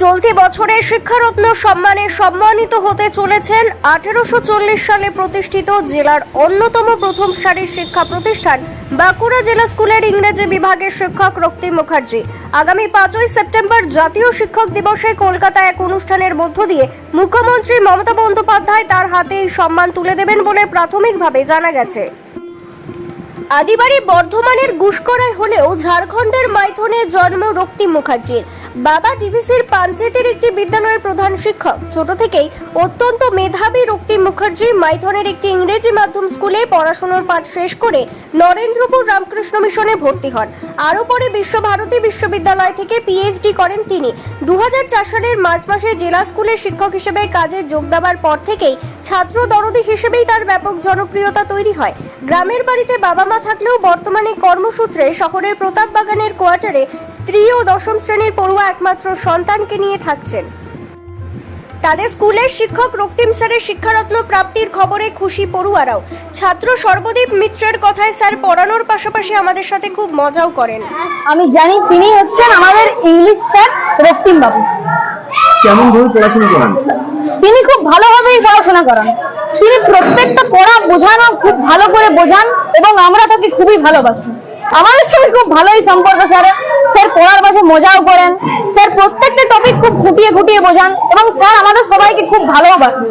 চলতি বছরে শিক্ষারত্ন সম্মানে সম্মানিত হতে চলেছেন আঠেরোশো চল্লিশ সালে প্রতিষ্ঠিত জেলার অন্যতম প্রথম সারির শিক্ষা প্রতিষ্ঠান বাঁকুড়া জেলা স্কুলের ইংরেজি বিভাগের শিক্ষক রক্তিম মুখার্জি। আগামী পাঁচই সেপ্টেম্বর জাতীয় শিক্ষক দিবসে কলকাতায় এক অনুষ্ঠানের মধ্য দিয়ে মুখ্যমন্ত্রী মমতা বন্দ্যোপাধ্যায় তার হাতে এই সম্মান তুলে দেবেন বলে প্রাথমিকভাবে জানা গেছে। আদিবাড়ি বর্ধমানের গুসকরায় হলেও ঝাড়খণ্ডের মাইথনে জন্ম রক্তিম মুখার্জির। বাবা ডিভিসির পাঞ্চেতের একটি বিদ্যালয়ের প্রধান শিক্ষক। ছোট থেকেই অত্যন্ত মেধাবী রক্তিম মুখার্জি মাইথনের একটি ইংরেজি মাধ্যম স্কুলে পড়াশোনার পাঠ শেষ করে নরেন্দ্রপুর রামকৃষ্ণ মিশনে ভর্তি হন। আরও পরে বিশ্বভারতী বিশ্ববিদ্যালয় থেকে পিএইচডি করেন তিনি। দু হাজার চার সালের মার্চ মাসে জেলা স্কুলের শিক্ষক হিসেবে কাজে যোগ দেওয়ার পর থেকেই ছাত্র দরদি হিসেবেই তার ব্যাপক জনপ্রিয়তা তৈরি হয়। গ্রামের বাড়িতে বাবা মা থাকলেও বর্তমানে কর্মসূত্রে শহরের প্রতাপ বাগানের কোয়ার্টারে স্ত্রী ও দশম শ্রেণির পড়ুয়া একমাত্র সন্তানকে নিয়ে থাকছেন। তাদের স্কুলের শিক্ষক রক্তিম স্যারের শিক্ষারত্ন প্রাপ্তির খবরে খুশি পড়ুয়ারাও। ছাত্র সর্বদীপ মিত্রের কথায় স্যার পড়ানোর পাশাপাশি আমাদের সাথে খুব মজাও করেন। আমি জানি তিনি হচ্ছেন আমাদের ইংলিশ স্যার রক্তিম বাবু কেমন ভাবে পড়াশোনা করান? তিনি খুব ভালোভাবেই পড়াশোনা করান। তিনি প্রত্যেকটা পড়া বোঝানো খুব ভালো করে বোঝান এবং আমরা তাকে খুবই ভালোবাসি। আমাদের সঙ্গে খুব ভালোই সম্পর্ক, স্যার। স্যার পড়ার মাঝে মজাও করেন। স্যার প্রত্যেকটা টপিক খুব খুঁটিয়ে খুঁটিয়ে বোঝান এবং স্যার আমাদের সবাইকে খুব ভালোবাসেন।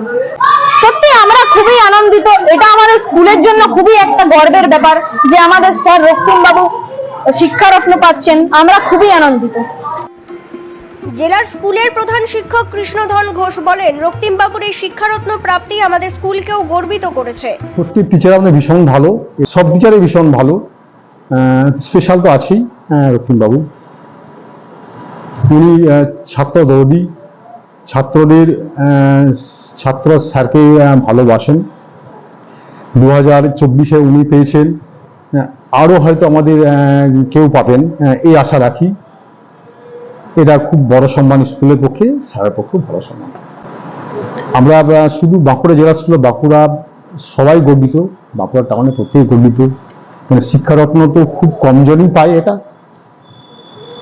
সত্যি আমরা খুবই আনন্দিত। এটা আমাদের স্কুলের জন্য খুবই একটা গর্বের ব্যাপার যে আমাদের স্যার রক্তিম বাবু শিক্ষারত্ন পাচ্ছেন। আমরা খুবই আনন্দিত। জেলার স্কুলের প্রধান শিক্ষক কৃষ্ণধন ঘোষ বলেন, রক্তিমবাবুর এই শিক্ষারত্ন প্রাপ্তি আমাদের স্কুলকেও গর্বিত করেছে। প্রত্যেক টিচার আমাদের ভীষণ ভালো। সব টিচারই ভীষণ ভালো। স্পেশাল তো আছেই রক্তিমবাবু। উনি ছাত্র দৌদি ছাত্রদের ছাত্র স্যারকে ভালোবাসেন। দু হাজার চব্বিশে উনি পেয়েছেন। আরও হয়তো আমাদের কেউ পাবেন। এই আশা রাখি। এটা খুব বড় সম্মান স্কুলের পক্ষে, স্যারের পক্ষে ভালো সম্মান। আমরা শুধু বাঁকুড়া জেলা স্কুলে বাঁকুড়া সবাই গর্বিত, বাঁকুড়া টাউনে প্রত্যেকে গর্বিত। মানে শিক্ষারত্ন তো খুব কম জনই পায় এটা।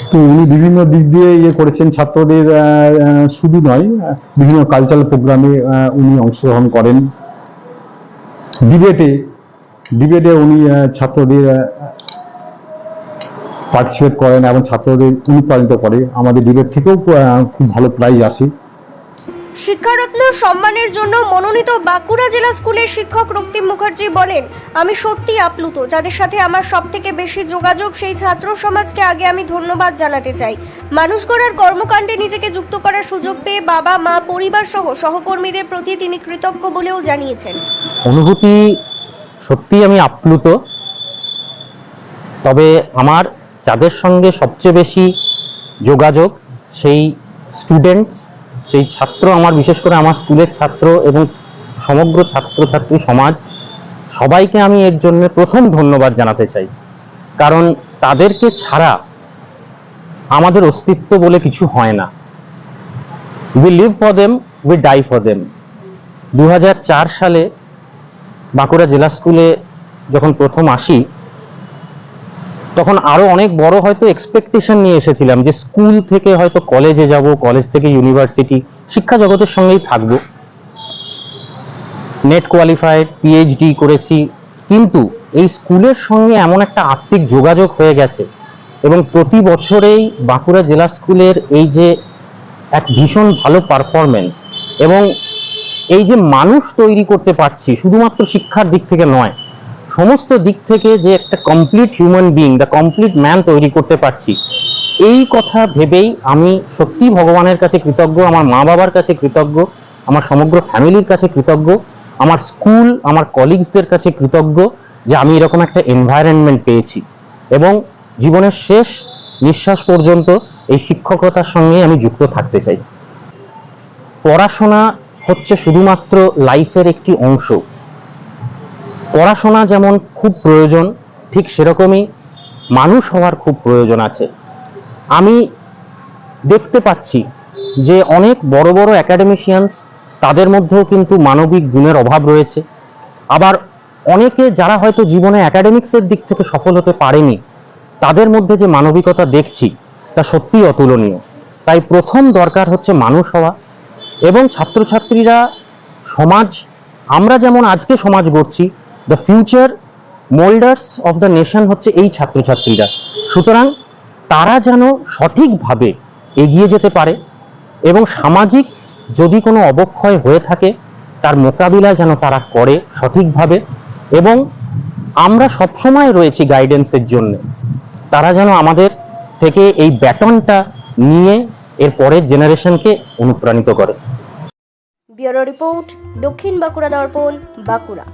তো উনি বিভিন্ন দিক দিয়ে ইয়ে করেছেন, ছাত্রদের শুধু নয়, বিভিন্ন কালচারাল প্রোগ্রামে উনি অংশগ্রহণ করেন। ডিবেটে ডিবেটে উনি ছাত্রদের পার্টিসিপেট করেন এবং ছাত্রদের অনুপ্রাণিত করে। আমাদের ডিবেট থেকেও খুব ভালো প্রাইজ আসে। শিক্ষারত্ন সম্মানের জন্য মনোনীত বাঁকুড়া জেলা স্কুলের শিক্ষক রক্তিম মুখার্জি বলেন আমি সত্যি আপ্লুত। যাদের সাথে আমার সব থেকে বেশি যোগাযোগ সেই ছাত্র সমাজকে আগে আমি ধন্যবাদ জানাতে চাই। মানুষ গড়ার কর্মকাণ্ডে নিজেকে যুক্ত করার সুযোগ পেয়ে বাবা মা পরিবার সহ সহকর্মীদের প্রতি তিনি কৃতজ্ঞ বলেও জানিয়েছেন। অনুভূতি সত্যি আমি আপ্লুত। তবে আমার যাদের সঙ্গে সবচেয়ে বেশি যোগাযোগ, সেই স্টুডেন্টস সেই ছাত্র আমার, বিশেষ করে আমার স্কুলের ছাত্র এবং সমগ্র ছাত্রছাত্রী সমাজ, সবাইকে আমি এর জন্য প্রথম ধন্যবাদ জানাতে চাই। কারণ তাদেরকে ছাড়া আমাদের অস্তিত্ব বলে কিছু হয় না। We live for them we die for them দু হাজার চার সালে বাঁকুড়া জেলা স্কুলে যখন প্রথম আসি তখন আরও অনেক বড় হয়তো এক্সপেকটেশন নিয়ে এসেছিলাম যে স্কুল থেকে হয়তো কলেজে যাব কলেজ থেকে ইউনিভার্সিটি শিক্ষা জগতের সঙ্গেই থাকব। নেট কোয়ালিফাইড পিএইচডি করেছি। কিন্তু এই স্কুলের সঙ্গে এমন একটা আত্মিক যোগাযোগ হয়ে গেছে এবং প্রতি বছরেই বাঁকুড়া জেলা স্কুলের এই যে এক ভীষণ ভালো পারফরমেন্স এবং এই যে মানুষ তৈরি করতে পারছি, শুধুমাত্র শিক্ষার দিক থেকে নয় সমস্ত দিক থেকে যে একটা complete human being the complete man তৈরি করতে পারছি, এই কথা ভেবেই আমি সত্যি ভগবানের কাছে কৃতজ্ঞ, আমার মা বাবার কাছে কৃতজ্ঞ, আমার সমগ্র ফ্যামিলির কাছে কৃতজ্ঞ, আমার স্কুল, আমার কলিগসদের কাছে কৃতজ্ঞ যে আমি এরকম একটা এনভায়রনমেন্ট পেয়েছি। এবং জীবনের শেষ নিঃশ্বাস পর্যন্ত এই শিক্ষকতার সঙ্গে আমি যুক্ত থাকতে চাই। পড়াশোনা হচ্ছে শুধুমাত্র লাইফের একটি অংশ। পড়াশোনা যেমন খুব প্রয়োজন, ঠিক সেরকমই মানুষ হওয়ার খুব প্রয়োজন আছে। আমি দেখতে পাচ্ছি যে অনেক বড় বড় অ্যাকাডেমিশিয়ানস তাদের মধ্যেও কিন্তু মানবিক গুণের অভাব রয়েছে। আবার অনেকে যারা হয়তো জীবনে অ্যাকাডেমিক্সের দিক থেকে সফল হতে পারেনি, তাদের মধ্যে যে মানবিকতা দেখছি, তা সত্যিই অতুলনীয়। তাই প্রথম দরকার হচ্ছে মানুষ হওয়া এবং ছাত্রছাত্রীরা সমাজ, আমরা যেমন আজকে সমাজ গড়ছি the future moulders of the nation হচ্ছে এই ছাত্রছাত্রীরা। সুতরাং তারা যেন সঠিকভাবে এগিয়ে যেতে পারে এবং সামাজিক যদি কোনো অবক্ষয় হয়ে থাকে, তার মোকাবিলা যেন তারা করে সঠিকভাবে এবং আমরা সবসময় রয়েছি গাইডেন্সের জন্য। তারা যেন আমাদের থেকে এই ব্যাটনটা নিয়ে এর পরের জেনারেশনকে অনুপ্রাণিত করে। ব্যুরো রিপোর্ট দক্ষিণ বাঁকুড়া দর্পণ, বাঁকুড়া।